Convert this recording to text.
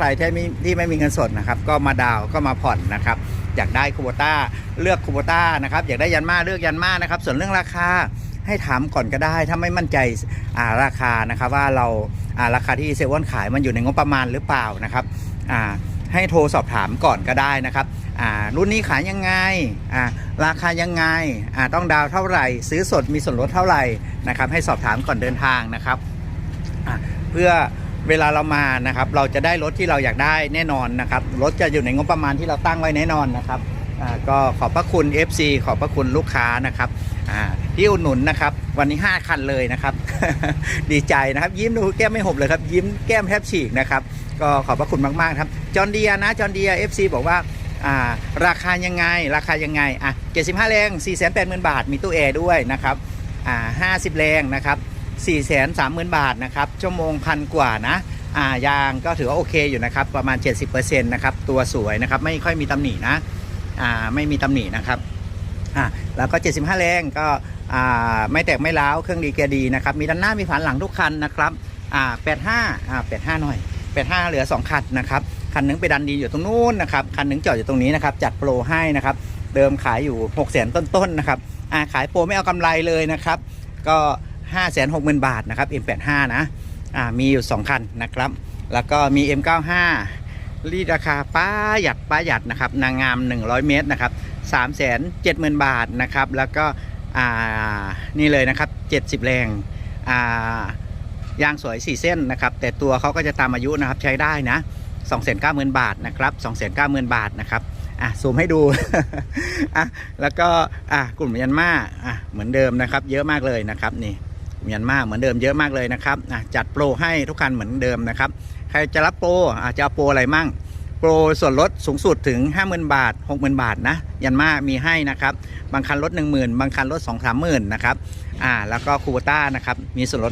ใครที่ไม่ที่ไม่มีเงินสดนะครับ ก็มาดาวก็มาผ่อนนะครับ อยากได้คูโบต้าเลือกคูโบต้านะครับ อยากได้ยันมาเลือกยันมานะครับ ส่วนเรื่องราคาให้ถามก่อนก็ได้ ถ้าไม่มั่นใจาราคานะครับว่าเราาราคาที่เซเว่นขายมันอยู่ในงบประมาณหรือเปล่านะครับให้โทรสอบถามก่อนก็ได้นะครับรุ่นนี้ขายยังไง ราคายังไง ต้องดาวเท่าไหร่ ซื้อสดมีส่วนลดเท่าไหร่นะครับ ให้สอบถามก่อนเดินทางนะครับ เพื่อ เวลาเรามานะครับ เราจะได้รถที่เราอยากได้แน่นอนนะครับรถจะอยู่ในงบประมาณที่เราตั้งไว้แน่นอนนะครับก็ขอบพระคุณ FC ขอบพระคุณลูกค้านะครับที่อุดหนุนนะครับ วันนี้ 5 คันเลยนะครับ ดีใจนะครับ ยิ้มดูแก้มไม่หบเลยครับ ยิ้มแก้มแทบฉีกนะครับ ก็ขอบพระคุณมากๆครับจอห์นเดียนะจอห์นเดีย FC บอกว่าอ่าราคายังไง ราคายังไงอะ75แรง4 8 0 0 0 0 บาท มีตู้แอร์ด้วยนะครับอ่า50 แรงนะครับ 4 3 0 0 0 0บาทนะครับชั่วโมงพันกว่านะอ่ายางก็ถือว่าโอเคอยู่นะครับประมาณ 70%นะครับตัวสวยนะครับไม่ค่อยมีตำหนินะอ่าไม่มีตำหนินะครับอ่าแล้วก็ 75 แรงก็อ่าไม่แตกไม่ร้าวเครื่องดีเกียร์ดีนะครับมีด้านหน้ามีฝานหลังทุกคันนะครับอ่า85อ่า85 หน่อย 85 เหลือ 2 คันนะครับคันหนึงไปดันดีอยู่ตรงนู้นนะครับคันหนึงจอดอยู่ตรงนี้นะครับจัดโปรให้นะครับเดิมขายอยู่6 0 0 0 0ต้นๆนะครับอ่าขายโปรไม่เอากำไรเลยนะครับก็ 5 6 0 0 0 0 บาทนะครับ M85 นะอ่ามีอยู่ 2 คันนะครับ แล้วก็มี M95 รีดราคาป้าหยัดป้าหยัดนะครับนางงาม 100 เมตรนะครับ3 7 0 0 0 0 บาทนะครับ แล้วก็อ่านี่เลยนะครับ 70 แรงอ่ายางสวย 4 เส้นนะครับ แต่ตัวเขาก็จะตามอายุนะครับใช้ได้นะ290,000 บาทนะครับ290,000 บาทนะครับอะซูมให้ดูอะแล้วก็อะกลุ่มยันมาอะเหมือนเดิมนะครับ เยอะมากเลยนะครับนี่ เมียนมาเหมือนเดิมเยอะมากเลยนะครับจัดโปรให้ทุกคันเหมือนเดิมนะครับใครจะรับโปรอาจจะเอาโปรอะไรมั่ง โปรส่วนลดสูงสุดถึง 50,000 บาท 60,000 บาทนะยันมามีให้นะครับบางคันลด 10,000 บางคันลด 2 3 0 0 0 0นะครับอ่าแล้วก็คูโบต้านะครับมีส่วนลด